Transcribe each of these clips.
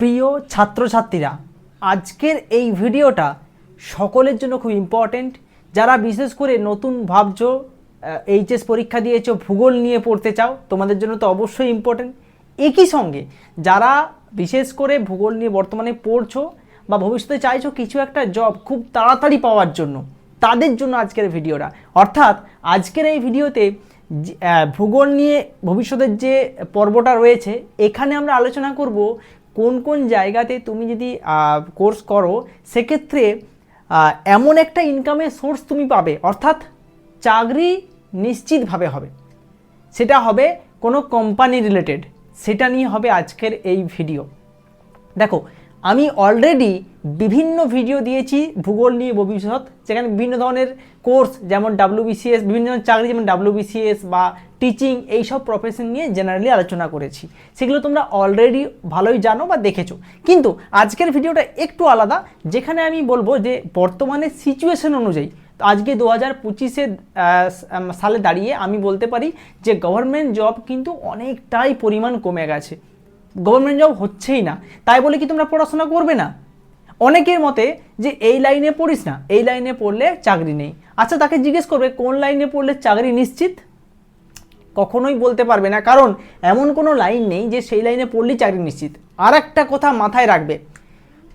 প্রিয় ছাত্রছাত্রীরা, আজকের এই ভিডিওটা সকলের জন্য খুব ইম্পর্ট্যান্ট যারা বিশেষ করে নতুন ভাবছ এইচএস পরীক্ষা দিয়েছ, ভূগোল নিয়ে পড়তে চাও, তোমাদের জন্য তো অবশ্যই ইম্পর্ট্যান্ট একই সঙ্গে যারা বিশেষ করে ভূগোল নিয়ে বর্তমানে পড়ছো বা ভবিষ্যতে চাইছো কিছু একটা জব খুব তাড়াতাড়ি পাওয়ার জন্য, তাদের জন্য আজকের ভিডিওটা। অর্থাৎ আজকের এই ভিডিওতে ভূগোল নিয়ে ভবিষ্যতের যে পর্বটা রয়েছে, এখানে আমরা আলোচনা করব কোন কোন জায়গাতে তুমি যদি কোর্স করো, সেক্ষেত্রে এমন একটা ইনকামের সোর্স তুমি পাবে। অর্থাৎ চাকরি নিশ্চিতভাবে হবে। সেটা হবে কোনো কোম্পানি রিলেটেড সেটা নিয়ে হবে আজকের এই ভিডিও দেখো আমি অলরেডি বিভিন্ন ভিডিও দিয়েছি ভূগোল নিয়ে ভবিষ্যৎ, যেখানে বিভিন্ন ধরনের কোর্স যেমন ডাব্লিউবিসিএস বিভিন্ন ধরনের চাকরি যেমন ডাব্লিউবিসিএস বা টিচিং এইসব প্রফেশন নিয়ে জেনারেলি আলোচনা করেছি। সেগুলো তোমরা অলরেডি ভালোই জানো বা দেখেছ। কিন্তু আজকের ভিডিওটা একটু আলাদা, যেখানে আমি বলব যে বর্তমানে সিচুয়েশন অনুযায়ী আজকে দু হাজার পঁচিশে সালে দাঁড়িয়ে আমি বলতে পারি যে গভর্নমেন্ট জব কিন্তু অনেকটাই পরিমাণ কমে গেছে। গভর্নমেন্ট জব হচ্ছেই না। তাই বলে কি তোমরা পড়াশোনা করবে না? অনেকের মতে যে এই লাইনে পড়িস না, এই লাইনে পড়লে চাকরি নেই। আচ্ছা তাকে জিজ্ঞেস করবে, কোন লাইনে পড়লে চাকরি নিশ্চিত? কখনোই বলতে পারবে না। কারণ এমন কোনো লাইন নেই যে সেই লাইনে পড়লেই চাকরি নিশ্চিত। আর একটা কথা মাথায় রাখবে,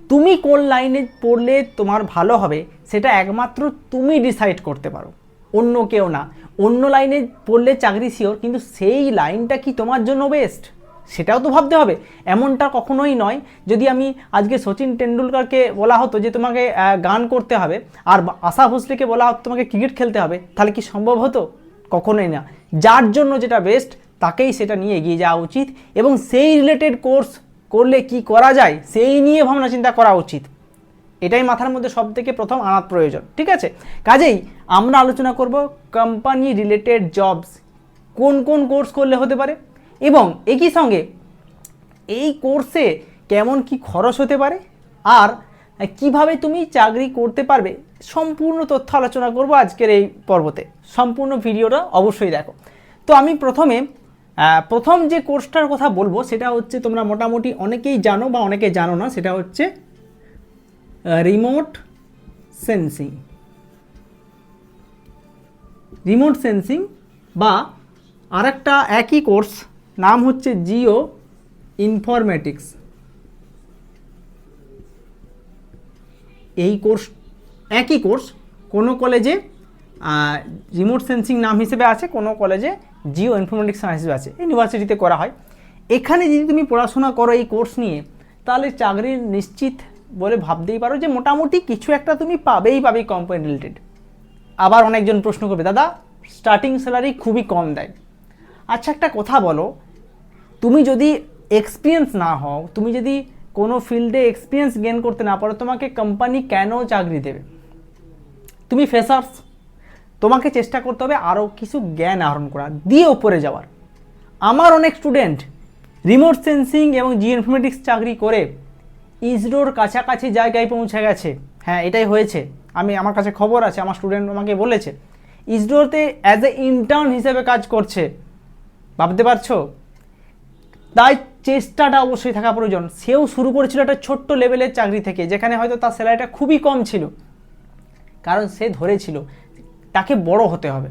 তুমি কোন লাইনে পড়লে তোমার ভালো হবে সেটা একমাত্র তুমি ডিসাইড করতে পারো। অন্য কেউ না। অন্য লাইনে পড়লে চাকরি শিওর কিন্তু সেই লাইনটা কি তোমার জন্য বেস্ট সেটাও তো ভাবতে হবে। এমনটা কখনোই নয়। যদি আমি আজকে সচিন টেন্ডুলকারকে বলা হতো যে তোমাকে গান করতে হবে আর আশা ভোসলেকে বলা হতো তোমাকে ক্রিকেট খেলতে হবে, তাহলে কি সম্ভব হতো? কখনোই না। যার জন্য যেটা বেস্ট তাকেই সেটা নিয়ে এগিয়ে যাওয়া উচিত এবং সেই রিলেটেড কোর্স করলে কি করা যায়, সেই নিয়ে ভাবনা চিন্তা করা উচিত। এটাই মাথার মধ্যে সব থেকে প্রথম আনার প্রয়োজন, ঠিক আছে? কাজেই আমরা আলোচনা করব কোম্পানি রিলেটেড জবস কোন কোন কোর্স করলে হতে পারে? এবং একই সঙ্গে এই কোর্সে কেমন কি খরচ হতে পারে? আর কীভাবে তুমি চাকরি করতে পারবে? সম্পূর্ণ তথ্য আলোচনা করব আজকের এই পর্বতে। সম্পূর্ণ ভিডিওটা অবশ্যই দেখো। তো আমি প্রথমে প্রথম যে কোর্সটার কথা বলব, সেটা হচ্ছে তোমরা মোটামুটি অনেকেই জানো বা অনেকে জানো না, সেটা হচ্ছে রিমোট সেন্সিং রিমোট সেন্সিং বা আরেকটা একই কোর্স নাম হচ্ছে জিও ইনফরমেটিক্স এই কোর্স, একই কোর্স, কোনো কলেজে রিমোট সেন্সিং নাম হিসেবে আছে, কোনো কলেজে জিও ইনফরমেটিক্স নাম হিসেবে আছে। ইউনিভার্সিটিতে করা হয়। এখানে যদি তুমি পড়াশোনা করো এই কোর্স নিয়ে, তাহলে চাকরির নিশ্চিত বলে ভাবতেই পারো যে মোটামুটি কিছু একটা তুমি পাবেই পাবে কোম্পানি রিলেটেড আবার অনেকজন প্রশ্ন করবে, দাদা স্টার্টিং স্যালারি খুবই কম দেয়। আচ্ছা একটা কথা বলো তুমি যদি এক্সপিরিয়েন্স না হও, তুমি যদি কোনো ফিল্ডে এক্সপিরিয়েন্স গেন করতে না পারো, তোমাকে কোম্পানি কেন চাকরি দেবে? তুমি ফ্রেশার্স তোমাকে চেষ্টা করতে হবে আরও কিছু জ্ঞান আহরণ করা দিয়ে ওপরে যাওয়ার। আমার অনেক স্টুডেন্ট রিমোট সেন্সিং এবং জি ইনফরমেটিক্স চাকরি করে, ইসরোর কাছাকাছি জায়গায় পৌঁছে গেছে। হ্যাঁ এটাই হয়েছে। আমি, আমার কাছে খবর আছে, আমার স্টুডেন্ট আমাকে বলেছে। ইসরোতে অ্যাজ এ ইন্টার্ন হিসেবে কাজ করছে। ভাবতে পারছ? তাই চেষ্টাটা অবশ্যই থাকা প্রয়োজন। সেও শুরু করেছিল একটা ছোট্ট লেভেলের চাকরি থেকে, যেখানে হয়তো তার স্যালারিটা খুবই কম ছিল। কারণ সে ধরেছিল তাকে বড় হতে হবে।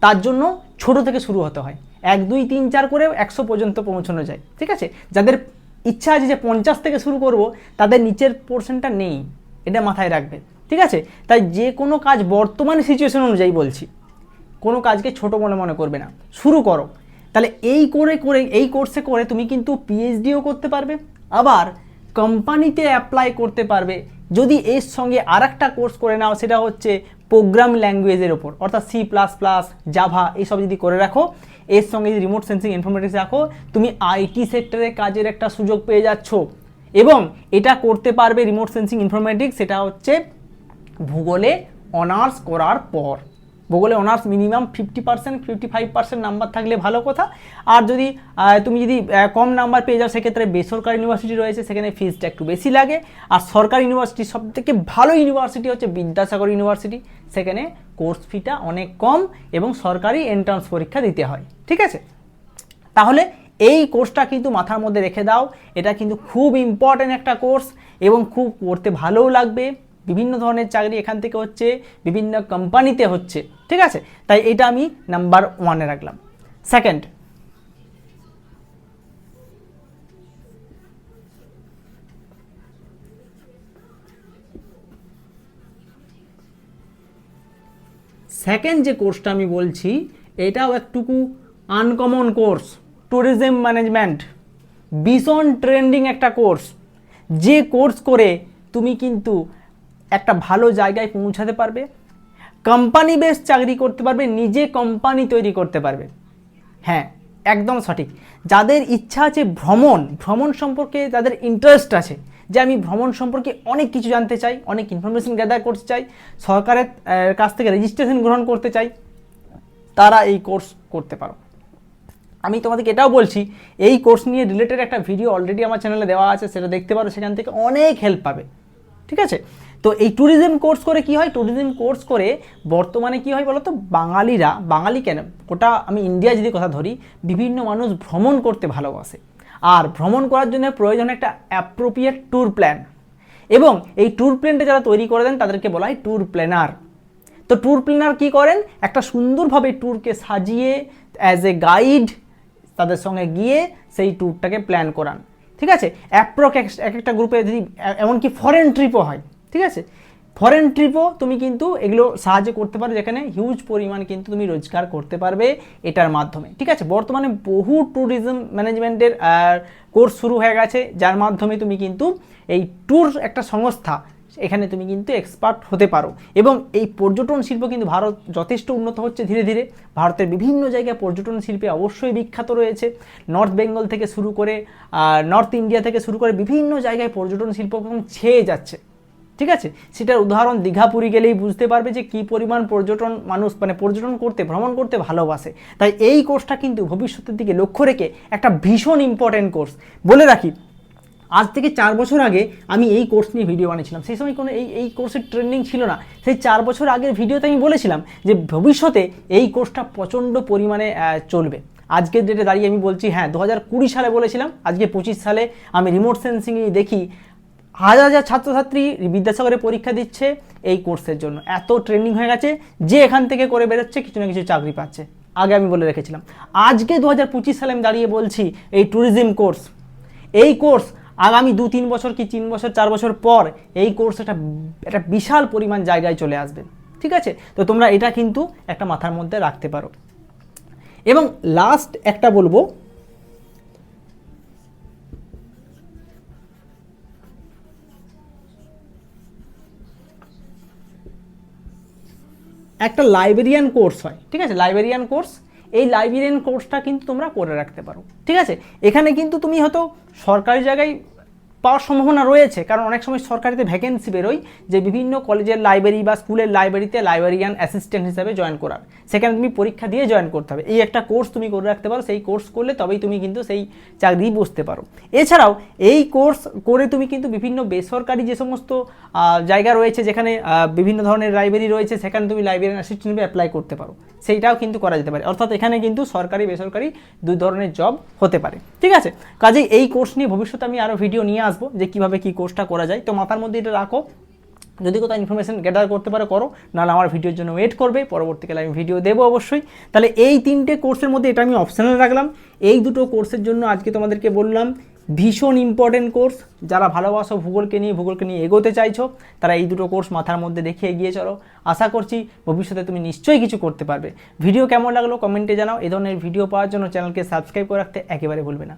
তার জন্য ছোট থেকে শুরু হতে হয়। এক, দুই, তিন, চার করে একশো পর্যন্ত পৌঁছানো যায়। ঠিক আছে? যাদের ইচ্ছা আছে যে পঞ্চাশ থেকে শুরু করব, তাদের নিচের পোর্শনটা নেই। এটা মাথায় রাখবে। ঠিক আছে? তাই যে কোনো কাজ বর্তমান সিচুয়েশন অনুযায়ী বলছি। কোনো কাজকে ছোট মনে মনে করবে না। শুরু করো। তাহলে এই করে করে, এই কোর্সে করে তুমি কিন্তু পিএইচডিও করতে পারবে, আবার কোম্পানিতে অ্যাপ্লাই করতে পারবে। যদি এর সঙ্গে আর কোর্স করে নাও, সেটা হচ্ছে প্রোগ্রাম ল্যাঙ্গুয়েজের ওপর, অর্থাৎ সি প্লাস প্লাস জাভা এইসব যদি করে রাখো, এর সঙ্গে যদি রিমোট সেন্সিং ইনফরমেটিক্স রাখো, তুমি আইটি সেক্টরে কাজের একটা সুযোগ পেয়ে যাচ্ছ। এবং এটা করতে পারবে রিমোট সেন্সিং ইনফরমেটিক্স সেটা হচ্ছে ভূগোলে অনার্স করার পর। ভূগোলে honours minimum fifty percent, fifty five percent number থাকলে ভালো কথা। আর যদি তুমি যদি কম নাম্বার পেয়ে যাও, সেক্ষেত্রে বেসরকারি ইউনিভার্সিটি রয়েছে, সেখানে ফিজটা একটু বেশি লাগে। আর সরকারি ইউনিভার্সিটি সব থেকে ভালো ইউনিভার্সিটি হচ্ছে বিদ্যাসাগর ইউনিভার্সিটি। সেখানে কোর্স ফিটা অনেক কম এবং সরকারি এন্ট্রান্স পরীক্ষা দিতে হয়। ঠিক আছে? তাহলে এই কোর্সটা কিন্তু মাথার মধ্যে রেখে দাও। এটা কিন্তু খুব ইম্পর্ট্যান্ট একটা কোর্স এবং খুব করতে ভালোও লাগবে। বিভিন্ন ধরনের চাকরি এখান থেকে হচ্ছে, বিভিন্ন কোম্পানিতে হচ্ছে, ঠিক আছে? তাই এটা আমি নাম্বার ওয়ানে রাখলাম। সেকেন্ড সেকেন্ড যে কোর্সটা আমি বলছি, এটাও একটুকু আনকমন কোর্স ট্যুরিজম ম্যানেজমেন্ট ভীষণ ট্রেন্ডিং একটা কোর্স যে কোর্স করে তুমি কিন্তু একটা ভালো জায়গায় পৌঁছাতে পারবে কোম্পানি বেস চাকরি করতে পারবে, নিজে কোম্পানি তৈরি করতে পারবে। হ্যাঁ একদম সঠিক। যাদের ইচ্ছা আছে ভ্রমণ ভ্রমণ সম্পর্কে যাদের ইন্টারেস্ট আছে, যে আমি ভ্রমণ সম্পর্কে অনেক কিছু জানতে চাই, অনেক ইনফরমেশন গ্যাদার করতে চাই, সরকারের কাছ থেকে রেজিস্ট্রেশন গ্রহণ করতে চাই, তারা এই কোর্স করতে পারো। আমি তোমাদেরকে এটাও বলছি, এই কোর্স নিয়ে রিলেটেড একটা ভিডিও অলরেডি আমার চ্যানেলে দেওয়া আছে, সেটা দেখতে পারো, সেখান থেকে অনেক হেল্প পাবে। ঠিক আছে? তো এই ট্যুরিজম কোর্স করে কি হয়? ট্যুরিজম কোর্স করে বর্তমানে কি হয় বলো তো বাঙালিরা, বাঙালি কেন? ওটা আমি ইন্ডিয়া যদি কথা ধরি, বিভিন্ন মানুষ ভ্রমণ করতে ভালোবাসে। আর ভ্রমণ করার জন্য প্রয়োজন একটা অ্যাপ্রোপ্রিয়েট ট্যুর প্ল্যান এবং এই ট্যুর প্ল্যানটা যারা তৈরি করে দেন, তাদেরকে বলা হয় ট্যুর প্ল্যানার তো ট্যুর প্ল্যানার কী করেন? একটা সুন্দরভাবে ট্যুরকে সাজিয়ে অ্যাজ এ গাইড তাদের সঙ্গে গিয়ে সেই ট্যুরটাকে প্ল্যান করান। ঠিক আছে? অ্যাপ্রক এক একটা গ্রুপে যদি এমনকি ফরেন ট্রিপও হয়। ঠিক আছে? ফরেন ট্রিপও তুমি কিন্তু এগুলো সাহায্য করতে পারো, যেখানে হিউজ পরিমাণ কিন্তু তুমি রোজগার করতে পারবে এটার মাধ্যমে। ঠিক আছে? বর্তমানে বহু ট্যুরিজম ম্যানেজমেন্টের কোর্স শুরু হয়ে গেছে, যার মাধ্যমে তুমি কিন্তু এই ট্যুর একটা সংস্থা, এখানে তুমি কিন্তু এক্সপার্ট হতে পারো। এবং এই পর্যটন শিল্প কিন্তু ভারত যথেষ্ট উন্নত হচ্ছে ধীরে ধীরে। ভারতের বিভিন্ন জায়গায় পর্যটন শিল্পে অবশ্যই বিখ্যাত রয়েছে। নর্থ বেঙ্গল থেকে শুরু করে নর্থ ইন্ডিয়া থেকে শুরু করে বিভিন্ন জায়গায় পর্যটন শিল্প ছেয়ে যাচ্ছে। ঠিক আছে? সেটার উদাহরণ দীঘা পুরী গেলেই বুঝতে পারবে যে কী পরিমাণ পর্যটন মানুষ মানে পর্যটন করতে, ভ্রমণ করতে ভালোবাসে। তাই এই কোর্সটা কিন্তু ভবিষ্যতের দিকে লক্ষ্য রেখে একটা ভীষণ ইম্পর্ট্যান্ট কোর্স। বলে রাখি, আজ থেকে চার বছর আগে আমি এই কোর্স নিয়ে ভিডিও বানিয়েছিলাম। সেই সময় কোনো এই এই কোর্সের ট্রেন্ডিং ছিল না। সেই চার বছর আগের ভিডিওতে আমি বলেছিলাম যে ভবিষ্যতে এই কোর্সটা প্রচণ্ড পরিমাণে চলবে। আজকের ডেটে দাঁড়িয়ে আমি বলছি হ্যাঁ দু হাজার কুড়ি সালে বলেছিলাম, আজকে পঁচিশ সালে আমি রিমোট সেন্সিংয়ে দেখি। হাজার হাজার ছাত্রছাত্রী বিদ্যাসাগরে পরীক্ষা দিচ্ছে এই কোর্সের জন্য। এত ট্রেন্ডিং হয়ে গেছে যে এখান থেকে করে বেরোচ্ছে, কিছু না কিছু চাকরি পাচ্ছে। আগে আমি বলে রেখেছিলাম। আজকে দু হাজার পঁচিশ সালে আমি দাঁড়িয়ে বলছি এই ট্যুরিজম কোর্স এই কোর্স আগামী দু তিন বছর কি তিন বছর, চার বছর পর এই কোর্স একটা একটা বিশাল পরিমাণ জায়গায় চলে আসবে। ঠিক আছে? তো তোমরা এটা কিন্তু একটা মাথার মধ্যে রাখতে পারো। এবং লাস্ট একটা বলব একটা লাইব্রেরিয়ান কোর্স হয়, ঠিক আছে? লাইব্রেরিয়ান কোর্স এই লাইব্রেরিয়ান কোর্সটা কিন্তু তোমরা করে রাখতে পারো, ঠিক আছে? এখানে কিন্তু তুমি হয়তো সরকারি জায়গায় পাওয়ার সম্ভাবনা রয়েছে, কারণ অনেক সময় সরকারিতে ভ্যাকেন্সি বেরোয় যে বিভিন্ন কলেজের লাইব্রেরি বা স্কুলের লাইব্রেরিতে লাইব্রেরিয়ান অ্যাসিস্ট্যান্ট হিসাবে জয়েন করার সেখানে তুমি পরীক্ষা দিয়ে জয়েন করতে হবে। এই একটা কোর্স তুমি করে রাখতে পারো, সেই কোর্স করলে তবেই তুমি কিন্তু সেই চাকরি বসতে পারো। এছাড়াও এই কোর্স করে তুমি কিন্তু বিভিন্ন বেসরকারি যে সমস্ত জায়গা রয়েছে যেখানে বিভিন্ন ধরনের লাইব্রেরি রয়েছে, সেখানে তুমি লাইব্রেরিয়ান অ্যাসিস্ট্যান্ট অ্যাপ্লাই করতে পারো। সেইটাও কিন্তু করা যেতে পারে। অর্থাৎ এখানে কিন্তু সরকারি বেসরকারি দুই ধরনের জব হতে পারে। ঠিক আছে? কাজেই এই কোর্স নিয়ে ভবিষ্যতে আমি আরও ভিডিও নিয়ে আসব যে কীভাবে কী কোর্সটা করা যায়। তো মাথার মধ্যে এটা রাখো। যদি কোথাও ইনফরমেশন গ্যাদার করতে পারো, করো। নাহলে আমার ভিডিওর জন্য ওয়েট করবে। পরবর্তীকালে আমি ভিডিও দেবো অবশ্যই। তাহলে এই তিনটে কোর্সের মধ্যে এটা আমি অপশনাল রাখলাম। এই দুটো কোর্সের জন্য আজকে তোমাদেরকে বললাম, ভীষণ ইম্পর্টেন্ট কোর্স যারা ভালোবাসো ভূগোলকে নিয়ে ভূগোলকে নিয়ে এগোতে চাইছো, তারা এই দুটো কোর্স মাথার মধ্যে রেখে এগিয়ে চলো। আশা করছি ভবিষ্যতে তুমি নিশ্চয়ই কিছু করতে পারবে। ভিডিও কেমন লাগল কমেন্টে জানাও। এই ধরনের ভিডিও পাওয়ার জন্য চ্যানেলকে সাবস্ক্রাইব করে রাখতে একেবারে ভুলবে না।